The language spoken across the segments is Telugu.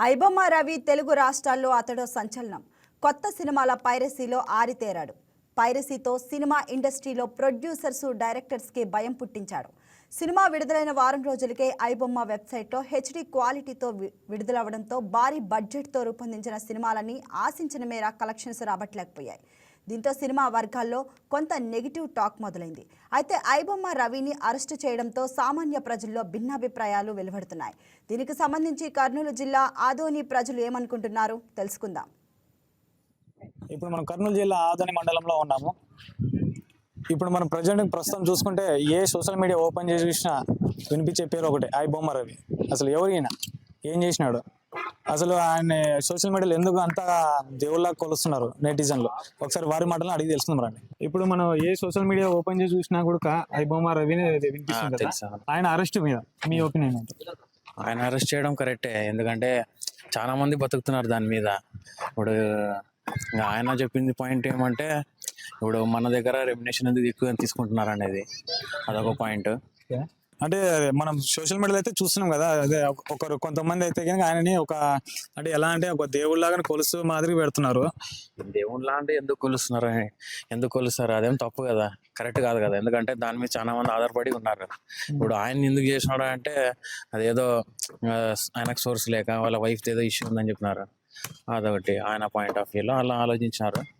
ఐబొమ్మ రవి తెలుగు రాష్ట్రాల్లో అతడు సంచలనం. కొత్త సినిమాల పైరసీలో ఆరితేరాడు. పైరసీతో సినిమా ఇండస్ట్రీలో ప్రొడ్యూసర్స్ డైరెక్టర్స్కి భయం పుట్టించాడు. సినిమా విడుదలైన వారం రోజులకే ఐబొమ్మ వెబ్సైట్లో హెచ్డి క్వాలిటీతో వి- విడుదలవడంతో భారీ బడ్జెట్తో రూపొందించిన సినిమాలన్నీ ఆశించిన మేర కలెక్షన్స్ రాబట్టలేకపోయాయి. దీంతో సినిమా వర్గాల్లో కొంత నెగిటివ్ టాక్ మొదలైంది. అయితే ఐబొమ్మ రవిని అరెస్టు చేయడంతో సామాన్య ప్రజల్లో భిన్నాభిప్రాయాలు వెలువడుతున్నాయి. దీనికి సంబంధించి కర్నూలు జిల్లా ఆదోని ప్రజలు ఏమనుకుంటున్నారు? తెలుసుకుందాం. ఇప్పుడు మనం కర్నూలు జిల్లా ఆదోని మండలంలో ఉన్నాము. ఇప్పుడు మనం ప్రజెంట్ ప్రస్తుతం చూసుకుంటే ఏ సోషల్ మీడియా ఓపెన్ చేసి చూసినా వినిపించే పేరు ఒకటే ఐ బొమ్మ రవి. అసలు ఎవరైనా ఏం చేసినాడు? అసలు ఆయన సోషల్ మీడియాలో ఎందుకు అంత దేవుళ్ళ కొలుస్తున్నారు నెటిజన్లు? ఒకసారి వారి మాటలను అడిగి తెలుసుకుందాం రండి. ఇప్పుడు మనం ఏ సోషల్ మీడియా ఓపెన్ చేసి చూసినా కూడా ఐ బొమ్మ రవిని వినిపిస్తుంది. కదా? ఆయన అరెస్ట్ మీద మీ ఒపీనియన్ ఏంటి? ఆయన అరెస్ట్ చేయడం కరెక్టే. ఎందుకంటే చాలా మంది బతుకుతున్నారు దాని మీద. ఇప్పుడు ఆయన చెప్పింది పాయింట్ ఏమంటే ఇప్పుడు మన దగ్గర రెమ్యునేషన్ ఎందుకు ఎక్కువ తీసుకుంటున్నారు అనేది. అదొక పాయింట్. అంటే మనం సోషల్ మీడియాలో అయితే చూస్తున్నాం కదా అదే ఒక- ఒకరు కొంతమంది అయితే కనుక ఆయనని ఒక అంటే ఎలా అంటే ఒక దేవుళ్ళలాగా కొలుస్తూ మాదిరి పెడుతున్నారు. దేవుళ్ళ అంటే ఎందుకు కొలుస్తున్నారు? ఎందుకు కొలుస్తారు? అదేం తప్పు కదా? కరెక్ట్ కాదు కదా? ఎందుకంటే దాని మీద చాలా మంది ఆధారపడి ఉన్నారు ఇప్పుడు ఆయన ఎందుకు చేసినాడు అంటే అదేదో ఆయనకు సోర్స్ లేక వాళ్ళ వైఫ్ ఏదో ఇష్యూ ఉందని చెప్పినారు. అదొకటి. ఆయన పాయింట్ ఆఫ్ వ్యూలో అలా ఆలోచించినారు. అంతే.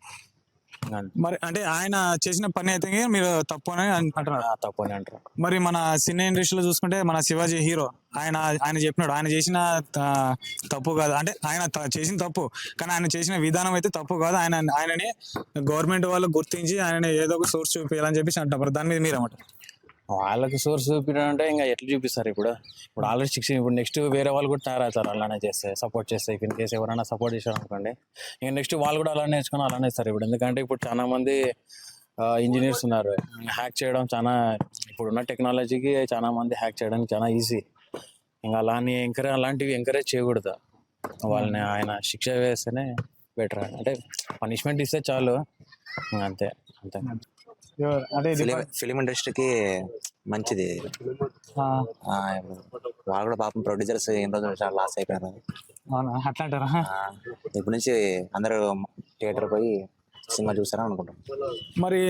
మరి అంటే ఆయన చేసిన పని అయితే మీరు తప్పు అని అంటున్నారు. తప్పు అని అంటారు మరి మన సినీ ఇండస్ట్రీలో చూసుకుంటే మన శివాజీ హీరో ఆయన ఆయన చెప్పినాడు. ఆయన చేసిన తప్పు కాదు. అంటే ఆయన చేసిన తప్పు. కానీ ఆయన చేసిన విధానం అయితే తప్పు కాదు. ఆయన ఆయనని గవర్నమెంట్ వాళ్ళు గుర్తించి ఆయన ఏదో ఒక సోర్స్ చూపించాలని చెప్పేసి అంటారు దాని మీద మీరు ఏమంటారు వాళ్ళకి సోర్స్ చూపించడం అంటే ఇంకా ఎట్లా చూపిస్తారు ఇప్పుడు? ఇప్పుడు ఆల్రెడీ సిక్స్టీన్ ఇప్పుడు నెక్స్ట్ వేరే వాళ్ళు కూడా తయారవుతారు అలానే చేస్తే సపోర్ట్ చేస్తే ఇన్ కేసు ఎవరైనా సపోర్ట్ చేశారు అనుకోండి ఇంకా నెక్స్ట్ వాళ్ళు కూడా అలానే నేర్చుకుని అలానే ఇస్తారు ఇప్పుడు. ఎందుకంటే ఇప్పుడు చాలా మంది ఇంజనీర్స్ ఉన్నారు. హ్యాక్ చేయడం చాలా ఇప్పుడున్న టెక్నాలజీకి చాలా మంది హ్యాక్ చేయడానికి చాలా ఈజీ ఇంకా అలాని ఎంకరేజ్ అలాంటివి ఎంకరేజ్ చేయకూడదు. వాళ్ళని ఆయన శిక్ష వేస్తేనే బెటర్ అంటే పనిష్మెంట్ ఇస్తే చాలు. అంతే అంతే. ఫిలిం ఇండస్ట్రీకి మంచిది. వాళ్ళు కూడా పాపం ప్రొడ్యూసర్స్ ఎన్ని రోజులు చాలా లాస్ అయిపోయారు. అట్లా అంటారా ఇప్పటి నుంచి అందరూ థియేటర్ పోయి సినిమా చూస్తారని అనుకుంటాం మరి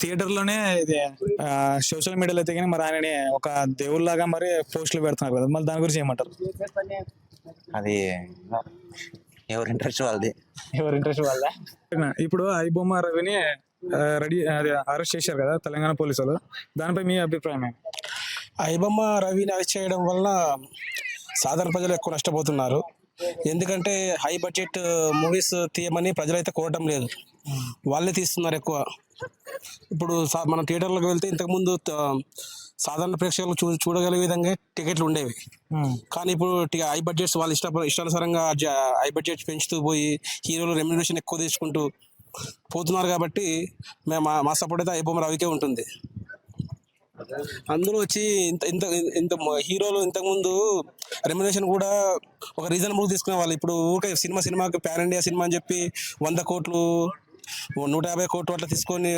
థియేటర్లోనే ఇది సోషల్ మీడియాలో అయితే కానీ మరి ఆయనని ఒక దేవుళ్ళలాగా మరి పోస్టులు పెడుతున్నారు కదా. మళ్ళీ దాని గురించి ఏమంటారు? అది ఎవరి ఇంట్రెస్ట్ వాళ్ళది. ఎవరి ఇంట్రెస్ట్ వాళ్ళ ఇప్పుడు ఐబొమ్మ రవిని రెడీ అరెస్ట్ చేశారు కదా తెలంగాణ పోలీసులు. దానిపై మీ అభిప్రాయం ఏంటి? ఐబొమ్మ రవిని అరెస్ట్ చేయడం వలన సాధారణ ప్రజలు ఎక్కువ నష్టపోతున్నారు. ఎందుకంటే హై బడ్జెట్ మూవీస్ తీయమని ప్రజలైతే కోరటం లేదు. వాళ్ళే తీస్తున్నారు ఎక్కువ. ఇప్పుడు మన థియేటర్లకు వెళ్తే ఇంతకుముందు సాధారణ ప్రేక్షకులు చూ చూడగలిగే విధంగా టికెట్లు ఉండేవి. కానీ ఇప్పుడు హై బడ్జెట్స్ వాళ్ళు ఇష్ట ఇష్టానుసారంగా హై బడ్జెట్ పెంచుతూ పోయి హీరోలు రెమ్యునరేషన్ ఎక్కువ తీసుకుంటూ పోతున్నారు కాబట్టి మేము మా- సపోర్ట్ అయితే ఐబొమ్మ రవికే ఉంటుంది. అందులో వచ్చి ఇంత ఇంత ఇంత హీరోలు ఇంతకుముందు రెమ్యునేషన్ కూడా ఒక రీజనబుల్ తీసుకునే వాళ్ళు. ఇప్పుడు ఊరికే సినిమా సినిమాకి ప్యాన్ ఇండియా సినిమా అని చెప్పి వంద కోట్లు నూట యాభై కోట్లు అట్లా తీసుకొని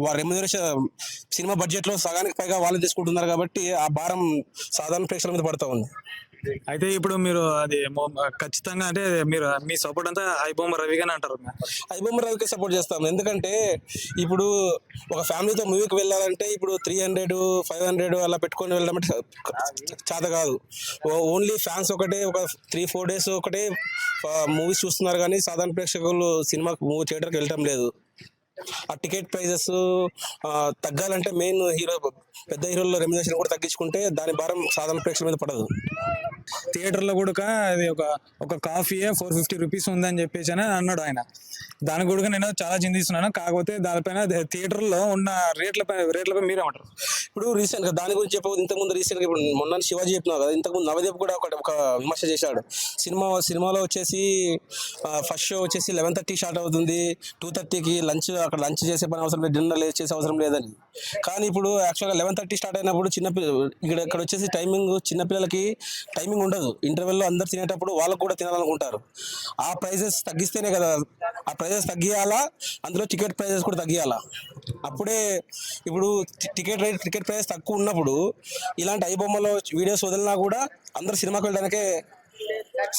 వారి రెమ్యునరేషన్ సినిమా బడ్జెట్లో సగానికి పైగా వాళ్ళు తీసుకుంటున్నారు కాబట్టి ఆ భారం సాధారణ ప్రేక్షకుల మీద పడుతూ ఉంది. అయితే ఇప్పుడు మీరు అది ఖచ్చితంగా అంటే మీరు మీ సపోర్ట్ అంతా ఐబొమ్మ రవిగానే అంటారు ఐబొమ్మ రవికి సపోర్ట్ చేస్తాం. ఎందుకంటే ఇప్పుడు ఒక ఫ్యామిలీతో మూవీకి వెళ్ళాలంటే ఇప్పుడు త్రీ హండ్రెడ్ ఫైవ్ హండ్రెడ్ అలా పెట్టుకొని వెళ్ళడం అంటే చేత కాదు. ఓన్లీ ఫ్యాన్స్ ఒకటే ఒక త్రీ ఫోర్ డేస్ ఒకటే మూవీస్ చూస్తున్నారు కానీ సాధారణ ప్రేక్షకులు సినిమా మూవీ థియేటర్కి వెళ్ళటం లేదు. ఆ టికెట్ ప్రైజెస్ తగ్గాలంటే మెయిన్ హీరో పెద్ద హీరోల రెమ్యునేషన్ కూడా తగ్గించుకుంటే దాని భారం సాధారణ ప్రేక్షకుల మీద పడదు. థియేటర్లో కూడా అది ఒక ఒక కాఫీయే ఫోర్ ఫిఫ్టీ రూపీస్ ఉందని చెప్పేసి అని అన్నాడు ఆయన. దాని కూడా నేను చాలా చింతిస్తున్నాను కాకపోతే దానిపైన థియేటర్లో ఉన్న రేట్లపై రేట్లపై మీరేమంటారు ఇప్పుడు రీసెంట్గా దాని గురించి చెప్పదు ఇంతకుముందు రీసెంట్గా ఇప్పుడు మొన్న శివాజీ చెప్పినావు కదా ఇంతకుముందు నవదీప్ కూడా ఒకటి ఒక విమర్శ చేశాడు. సినిమా సినిమాలో వచ్చేసి ఫస్ట్ షో వచ్చేసి లెవెన్ థర్టీ స్టార్ట్ అవుతుంది. టూ థర్టీకి లంచ్ అక్కడ లంచ్ చేసే పని అవసరం లేదు డిన్నర్ చేసే అవసరం లేదని. కానీ ఇప్పుడు యాక్చువల్గా లెవెన్ థర్టీ స్టార్ట్ అయినప్పుడు చిన్న ఇక్కడ ఇక్కడ వచ్చేసి టైమింగ్ చిన్నపిల్లలకి టైమింగ్ ఉండదు. ఇంటర్వెల్లో అందరు తినేటప్పుడు వాళ్ళకు కూడా తినాలనుకుంటారు. ఆ ప్రైజెస్ తగ్గిస్తేనే కదా ఆ ప్రైస్ ప్రైజెస్ తగ్గియాలా? అందులో టికెట్ ప్రైజెస్ కూడా తగ్గియాలా? అప్పుడే ఇప్పుడు టికెట్ రేట్ టికెట్ ప్రైస్ తక్కువ ఉన్నప్పుడు ఇలాంటి ఐబొమ్మలో వీడియోస్ వదిలినా కూడా అందరు సినిమాకి వెళ్ళడానికే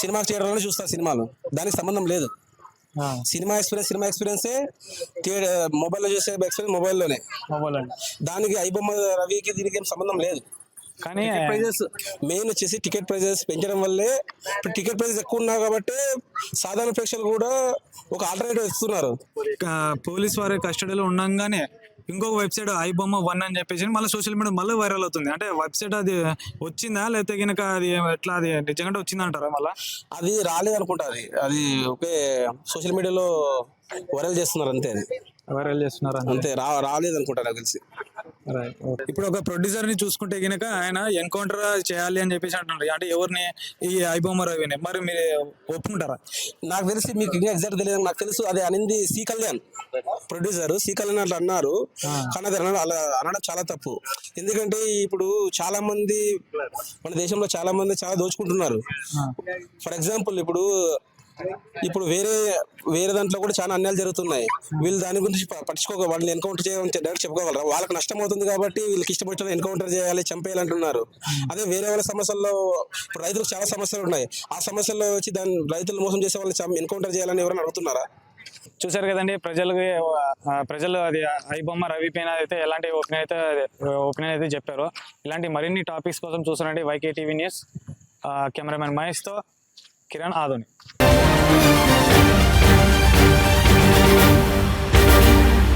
సినిమా థియేటర్లోనే చూస్తారు సినిమాలు. దానికి సంబంధం లేదు. సినిమా ఎక్స్పీరియన్స్ సినిమా ఎక్స్పీరియన్సే థియేటర్ మొబైల్లో చూసే ఎక్స్పీరియన్స్ మొబైల్లోనే మొబైల్ దానికి ఐబొమ్మ రవికి దీనికి ఏం సంబంధం లేదు. కానీ ప్రైజెస్ మెయిన్ వచ్చేసి టికెట్ ప్రైజెస్ పెంచడం వల్లే ఇప్పుడు టికెట్ ప్రైజెస్ ఎక్కువ ఉన్నా కాబట్టి సాధారణ ప్రేక్షకులు కూడా ఒక ఆల్టర్నేటివ్ ఇస్తున్నారు. పోలీస్ వారి కస్టడీలో ఉండగానే ఇంకొక వెబ్సైట్ ఐ బొమ్మ వన్ అని చెప్పేసి మళ్ళీ సోషల్ మీడియా మళ్ళీ వైరల్ అవుతుంది. అంటే వెబ్సైట్ అది వచ్చిందా? లేకపోతే కనుక అది ఎట్లా అది నిజంగా వచ్చిందంటారా మళ్ళీ? అది రాలేదు అనుకుంటా అది. అది ఒకే సోషల్ మీడియాలో వైరల్ చేస్తున్నారు అంతే అది. వైరల్ చేస్తున్నారు అంతే. రా రాలేదు అనుకుంటా నాకు తెలిసి. ఇప్పుడు ఒక ప్రొడ్యూసర్ని చూసుకుంటే కనుక ఆయన ఎన్కౌంటర్ చేయాలి అని చెప్పేసి అంటున్నారు అంటే ఎవరిని ఈ ఐబొమ్మ రవిని మరి మీరు ఒప్పుకుంటారా? నాకు తెలిసి మీకు ఇంకా ఎగ్జాక్ట్ తెలియదు. నాకు తెలుసు అది అనింది C Kalyan. Producer C Kalyan అట్లా అన్నారు. కానీ అది అలా అనడం చాలా తప్పు. ఎందుకంటే ఇప్పుడు చాలా మంది మన దేశంలో చాలా మంది చాలా దోచుకుంటున్నారు. ఫర్ ఎగ్జాంపుల్ ఇప్పుడు ఇప్పుడు వేరే వేరే దాంట్లో కూడా చాలా అన్యాయాలు జరుగుతున్నాయి. వీళ్ళు దాని గురించి పట్టించుకోక వాళ్ళని ఎన్కౌంటర్ చేయడం డైరెక్ట్ చెప్పుకోగలరా వాళ్ళకి నష్టం అవుతుంది కాబట్టి వీళ్ళకి ఇష్టపడిన ఎన్కౌంటర్ చేయాలి చంపేయాలి అంటున్నారు అదే వేరే వాళ్ళ సమస్యల్లో ఇప్పుడు రైతులకు చాలా సమస్యలు ఉన్నాయి. ఆ సమస్యల్లో వచ్చి దాన్ని రైతులు మోసం చేసే వాళ్ళని ఎన్కౌంటర్ చేయాలని ఎవరైనా అడుగుతున్నారా? చూసారు కదండి ప్రజలకి ప్రజలు అది ఐ బొమ్మ రవి పైన అయితే ఎలాంటి ఒపీనియన్ అయితే ఒపీనియన్ అయితే చెప్పారు. ఇలాంటి మరిన్ని టాపిక్స్ కోసం చూస్తున్నాండి వైకే టీవీ న్యూస్ కెమెరామెన్ మహేష్తో కిరణ్ ఆదోని.